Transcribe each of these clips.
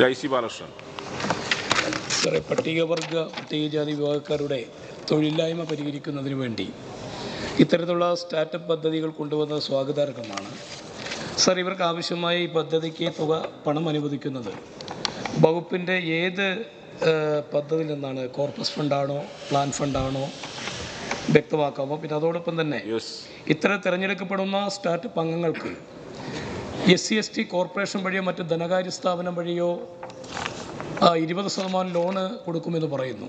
Shri I C Balakrishnan. സാറേ പട്ടികവർഗ പട്ടികജാതി വിഭാഗക്കാരുടെ തൊഴിലില്ലായ്മ പരിഹരിക്കുന്നതിന് വേണ്ടി ഇത്തരത്തിലുള്ള സ്റ്റാർട്ടപ്പ് പദ്ധതികൾ കൊണ്ടുവന്നത് സ്വാഗതാർഹമാണ്. സാർ ഇവർക്ക് ആവശ്യമായ ഈ പദ്ധതിക്ക് തുക പണം അനുവദിക്കുന്നത് വകുപ്പിന്റെ ഏത് പദ്ധതിയിൽ നിന്നാണ്? കോർപ്പസ് ഫണ്ടാണോ? പ്ലാൻ ഫണ്ടാണോ? വ്യക്തമാക്കാമോ? പിന്നെ അതോടൊപ്പം തന്നെ ഇത്തരം തിരഞ്ഞെടുക്കപ്പെടുന്ന സ്റ്റാർട്ടപ്പ് അംഗങ്ങൾക്ക് S C S T corporation വഴിയോ മറ്റ് ധനകാര്യ സ്ഥാപനം വഴിയോ ആ, ഇരുപത് ശതമാനം ലോണ് കൊടുക്കുമെന്ന് പറയുന്നു.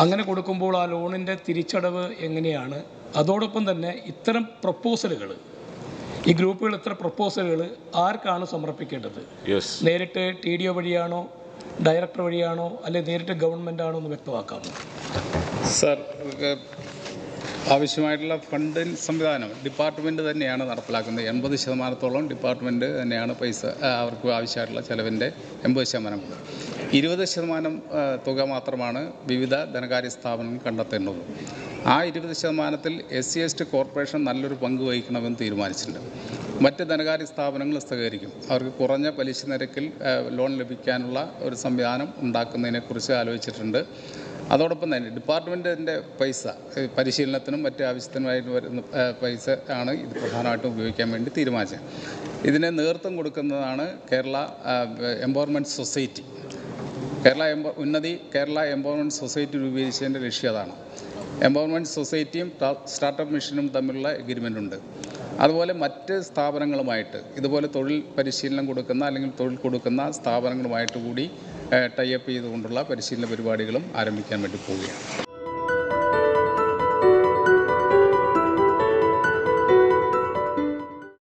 അങ്ങനെ കൊടുക്കുമ്പോൾ ആ ലോണിന്റെ തിരിച്ചടവ് എങ്ങനെയാണ്? അതോടൊപ്പം തന്നെ ഇത്തരം പ്രപ്പോസലുകൾ ഈ ഗ്രൂപ്പുകൾ ഇത്തരം പ്രപ്പോസലുകൾ ആർക്കാണ് സമർപ്പിക്കേണ്ടത്? നേരിട്ട് ടി ഡി ഒ വഴിയാണോ ഡയറക്ടർ വഴിയാണോ അല്ലെ നേരിട്ട് ഗവൺമെന്റ് ആണോ എന്ന് വ്യക്തമാക്കാമോ? സർ ആവശ്യമായിട്ടുള്ള ഫണ്ടിൻ സംവിധാനം ഡിപ്പാർട്ട്മെന്റ് തന്നെയാണ് നടപ്പിലാക്കുന്നത്. എൺപത് ശതമാനത്തോളം ഡിപ്പാർട്ട്മെന്റ് തന്നെയാണ് പൈസ അവർക്ക് ആവശ്യമായിട്ടുള്ള ചിലവിന്റെ എൺപത് ശതമാനം. ഇരുപത് ശതമാനം തുക മാത്രമാണ് വിവിധ ധനകാര്യ സ്ഥാപനങ്ങൾ കണ്ടെത്തേണ്ടത്. ആ ഇരുപത് ശതമാനത്തിൽ S C S T corporation നല്ലൊരു പങ്ക് വഹിക്കണമെന്ന് തീരുമാനിച്ചിട്ടുണ്ട്. മറ്റ് ധനകാര്യ സ്ഥാപനങ്ങൾ സഹകരിക്കും. അവർക്ക് കുറഞ്ഞ പലിശ നിരക്കിൽ ലോൺ ലഭിക്കാനുള്ള ഒരു സംവിധാനം ഉണ്ടാക്കുന്നതിനെക്കുറിച്ച് ആലോചിച്ചിട്ടുണ്ട്. അതോടൊപ്പം തന്നെ ഡിപ്പാർട്ട്മെന്റിന്റെ പൈസ പരിശീലനത്തിനും മറ്റ് ആവശ്യത്തിനുമായിട്ട് വരുന്ന പൈസ ആണ് ഇത് പ്രധാനമായിട്ടും ഉപയോഗിക്കാൻ വേണ്ടി തീരുമാനിച്ചത്. ഇതിനെ നേതൃത്വം കൊടുക്കുന്നതാണ് കേരള എംപവർമെന്റ് സൊസൈറ്റി. കേരള എംപ ഉന്നതി കേരള എംപവർമെന്റ് സൊസൈറ്റി രൂപീകരിച്ചതിന്റെ ലക്ഷ്യം അതാണ്. എംപവർമെന്റ് സൊസൈറ്റിയും സ്റ്റാർട്ടപ്പ് മിഷനും തമ്മിലുള്ള എഗ്രിമെന്റ് ഉണ്ട്. അതുപോലെ മറ്റ് സ്ഥാപനങ്ങളുമായിട്ട് ഇതുപോലെ തൊഴിൽ പരിശീലനം കൊടുക്കുന്ന അല്ലെങ്കിൽ തൊഴിൽ കൊടുക്കുന്ന സ്ഥാപനങ്ങളുമായിട്ട് കൂടി ടൈ അപ്പ് ചെയ്തുകൊണ്ടുള്ള പരിശീലന പരിപാടികളും ആരംഭിക്കാൻ വേണ്ടി പോവുകയാണ്.